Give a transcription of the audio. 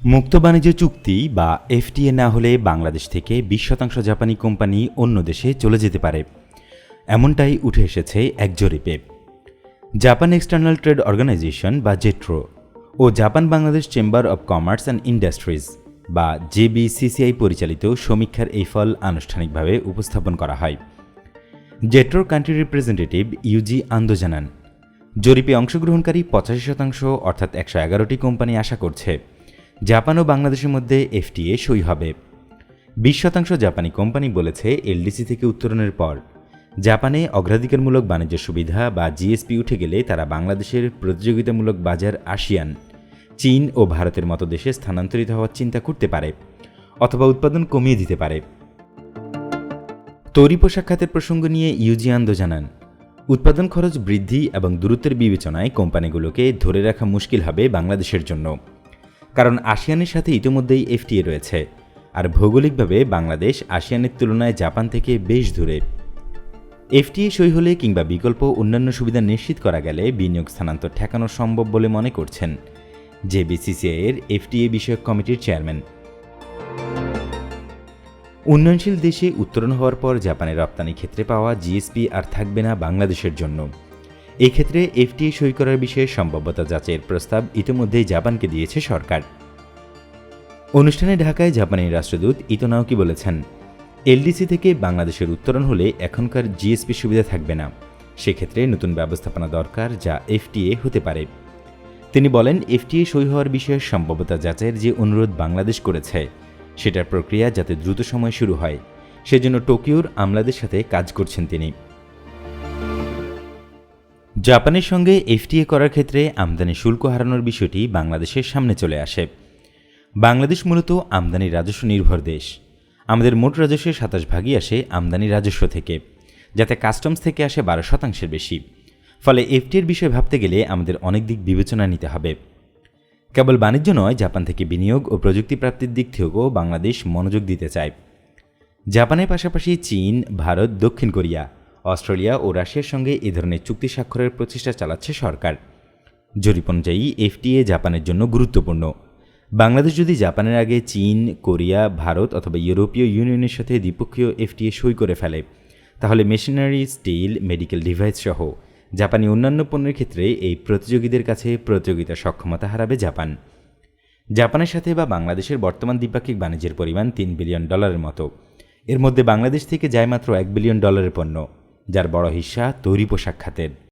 মুক্ত বাণিজ্য চুক্তি বা এফটিএ না হলে বাংলাদেশ থেকে বিশ শতাংশ জাপানি কোম্পানি অন্য দেশে চলে যেতে পারে। এমনটাই উঠে এসেছে এক জরিপে। জাপান এক্সটার্নাল ট্রেড অর্গানাইজেশন বা JETRO O Japan Bangladesh chamber of commerce and industries বা জেবিসিসিআই পরিচালিত সমীক্ষার এই ফল আনুষ্ঠানিকভাবে উপস্থাপন করা হয়। জেট্রোর কান্ট্রি রিপ্রেজেন্টেটিভ ইউজি আন্দো জানান, জরিপে অংশগ্রহণকারী পঁচাশি শতাংশ অর্থাৎ একশো এগারোটি কোম্পানি আশা করছে। জাপান ও বাংলাদেশের মধ্যে এফটিএ সই হবে। বিশ শতাংশ জাপানি কোম্পানি বলেছে এলডিসি থেকে উত্তরণের পর। জাপানে অগ্রাধিকারমূলক বাণিজ্য সুবিধা বা জিএসপি উঠে গেলে তারা বাংলাদেশের প্রতিযোগিতামূলক বাজার আসিয়ান, চীন ও ভারতের মতো দেশে স্থানান্তরিত হওয়ার চিন্তা করতে পারে অথবা উৎপাদন কমিয়ে দিতে পারে। তৈরি পোশাক খাতের প্রসঙ্গ নিয়ে ইউজি আন্দো জানান, উৎপাদন খরচ বৃদ্ধি এবং দূরত্বের বিবেচনায় কোম্পানিগুলোকে ধরে রাখা মুশকিল হবে বাংলাদেশের জন্য। কারণ আসিয়ানের সাথে ইতিমধ্যেই এফটিএ রয়েছে। আর ভৌগোলিকভাবে বাংলাদেশ আসিয়ানের তুলনায় জাপান থেকে বেশ দূরে। এফটিএ সই হলে কিংবা বিকল্প অন্যান্য সুবিধা নিশ্চিত করা গেলে বিনিয়োগ স্থানান্তর ঠেকানো সম্ভব বলে মনে করছেন যে বিসিসিআই এর এফটিএ বিষয়ক কমিটির চেয়ারম্যান। উন্নয়নশীল দেশে উত্তরণ হওয়ার পর জাপানের রপ্তানি ক্ষেত্রে পাওয়া জিএসপি আর থাকবে না বাংলাদেশের জন্য। এই ক্ষেত্রে এফটিএ সই করার বিষয়ে সম্ভাব্যতা যাচাইয়ের প্রস্তাব ইতিমধ্যেই জাপানকে দিয়েছে সরকার। অনুষ্ঠানে ঢাকায় জাপানের রাষ্ট্রদূত ইতোনাওকি বলেছেন, এলডিসি থেকে বাংলাদেশের উত্তরণ হলে এখনকার জিএসপি সুবিধা থাকবে না। সেক্ষেত্রে নতুন ব্যবস্থাপনা দরকার যা এফটিএ হতে পারে। তিনি বলেন, এফটিএ সই হওয়ার বিষয়ে সম্ভাব্যতা যাচাইয়ের যে অনুরোধ বাংলাদেশ করেছে, সেটার প্রক্রিয়া যাতে দ্রুত সময় শুরু হয়, সেজন্য টোকিওর আমলাদের সাথে কাজ করছেন তিনি। জাপানের সঙ্গে এফটিএ করার ক্ষেত্রে আমদানি শুল্ক হারানোর বিষয়টি বাংলাদেশের সামনে চলে আসে। বাংলাদেশ মূলত আমদানি রাজস্ব নির্ভর দেশ। আমাদের মোট রাজস্বের সাতাশ ভাগই আসে আমদানি রাজস্ব থেকে, যাতে কাস্টমস থেকে আসে বারো শতাংশের বেশি। ফলে এফটিএর বিষয়ে ভাবতে গেলে আমাদের অনেক দিক বিবেচনা নিতে হবে। কেবল বাণিজ্য নয়, জাপান থেকে বিনিয়োগ ও প্রযুক্তি প্রাপ্তির দিক থেকেও বাংলাদেশ মনোযোগ দিতে চায়। জাপানের পাশাপাশি চীন, ভারত, দক্ষিণ কোরিয়া অস্ট্রেলিয়া ও রাশিয়ার সঙ্গে এ ধরনের চুক্তি স্বাক্ষরের প্রচেষ্টা চালাচ্ছে সরকার। জরিপ অনুযায়ী, এফটিএ জাপানের জন্য গুরুত্বপূর্ণ। বাংলাদেশ যদি জাপানের আগে চীন, কোরিয়া, ভারত অথবা ইউরোপীয় ইউনিয়নের সাথে দ্বিপক্ষীয় এফটিএ সই করে ফেলে, তাহলে মেশিনারি, স্টিল, মেডিকেল ডিভাইস সহ জাপানি অন্যান্য পণ্যের ক্ষেত্রে এই প্রতিযোগীদের কাছে প্রতিযোগিতা সক্ষমতা হারাবে জাপান। জাপানের সাথে বা বাংলাদেশের বর্তমান দ্বিপাক্ষিক বাণিজ্যের পরিমাণ তিন বিলিয়ন ডলারের মতো। এর মধ্যে বাংলাদেশ থেকে যায় মাত্র এক বিলিয়ন ডলারের পণ্য। যার বড় হিস্সা তৈরি পোশাক খাতের।